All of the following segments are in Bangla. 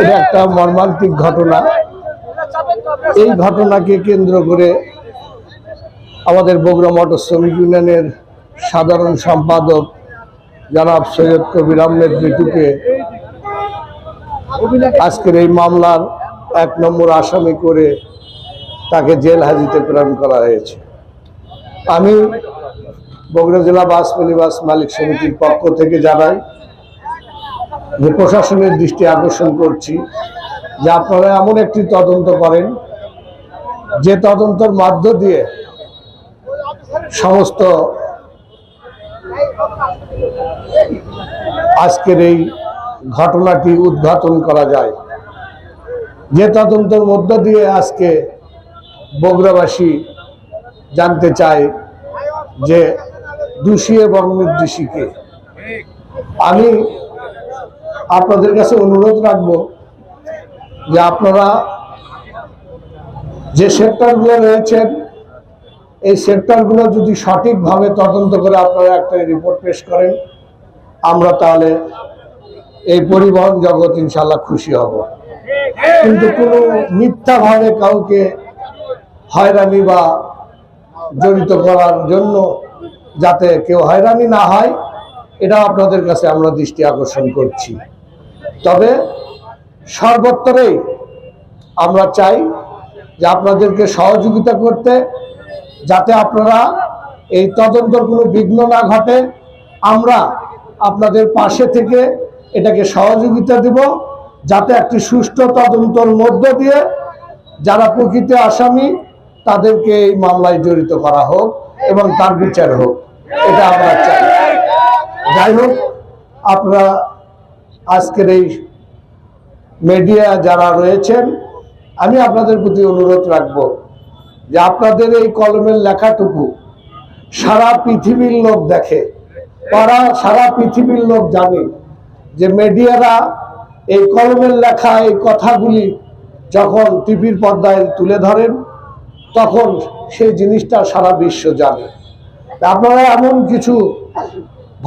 এটা একটা মর্মান্তিক ঘটনা। এই ঘটনাকে কেন্দ্র করে আমাদের বগুড়া মোটর শ্রমিক ইউনিয়নের সাধারণ সম্পাদক জনাব সৈয়দ কবির আহমেদ মিটুকে আজকের এই মামলার এক নম্বর আসামি করে তাকে জেল হাজিতে প্রেরণ করা হয়েছে। আমি বগুড়া জেলা বাস মিনিবাস মালিক সমিতির পক্ষ থেকে জানাই যে প্রশাসনের দৃষ্টি আকর্ষণ করছি যে আপনারা এমন একটি তদন্ত করেন যে তদন্তের মধ্য দিয়ে সমস্ত আজকের এই ঘটনাটি উদ্ঘাটন করা যায়। যে তদন্তের মধ্য দিয়ে আজকে বগুড়াবাসী জানতে চায় যে দোষী এবং নির্দোষীকে। আমি আপনাদের কাছে অনুরোধ রাখব যে আপনারা যে সেক্টরগুলো রয়েছেন এই সেক্টরগুলো যদি সঠিকভাবে তদন্ত করে আপনারা একটা রিপোর্ট পেশ করেন, আমরা তাহলে এই পরিবহন জগৎ ইনশাল্লাহ খুশি হব। কিন্তু কোনো মিথ্যাভাবে কাউকে হয়রানি বা জড়িত করার জন্য যাতে কেউ হয়রানি না হয়, এটা আপনাদের কাছে আমরা দৃষ্টি আকর্ষণ করছি। তবে সর্বত্তরেই আমরা চাই যে আপনাদেরকে সহযোগিতা করতে যাতে আপনারা এই তদন্তর কোনো বিঘ্ন না ঘটে, আমরা আপনাদের পাশে থেকে এটাকে সহযোগিতা দেব, যাতে একটি সুষ্ঠু তদন্তর মধ্য দিয়ে যারা প্রকৃত আসামি, তাদেরকে এই মামলায় জড়িত করা হোক এবং তার বিচার হোক। এটা আমরা চাই। যাই হোক, আপনারা আজকের এই মিডিয়া যারা রয়েছেন, আমি আপনাদের প্রতি অনুরোধ রাখব যে আপনাদের এই কলমের লেখাটুকু সারা পৃথিবীর লোক দেখে তারা সারা পৃথিবীর লোক জানে যে মিডিয়ারা এই কলমের লেখা, এই কথাগুলি যখন টিভির পর্দায় তুলে ধরেন, তখন সেই জিনিসটা সারা বিশ্ব জানে। আপনারা এমন কিছু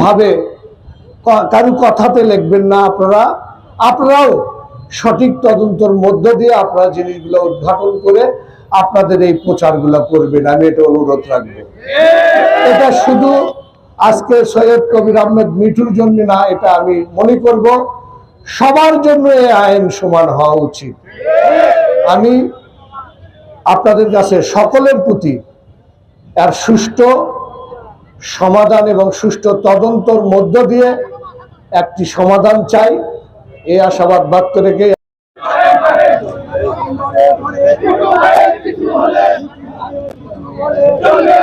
ভাবে কারু কথাতে লিখবেন না আপনারা। আপনারাও সঠিক তদন্তর মধ্য দিয়ে আপনারা জিনিসগুলো উদ্ঘাটন করে আপনাদের এই প্রচারগুলো করবেন, আমি এটা অনুরোধ রাখব। এটা শুধু আজকে সৈয়দ কবির আহমেদ মিঠুর জন্য না, এটা আমি মনে করব সবার জন্য এই আইন সমান হওয়া উচিত। আমি আপনাদের কাছে সকলের প্রতি এর সুষ্ঠু সমাধান এবং সুষ্ঠু তদন্তর মধ্য দিয়ে একটি সমাধান চাই। এই আশাবাদ ব্যক্ত রেখে কিছু হলে কিছু হলে চলে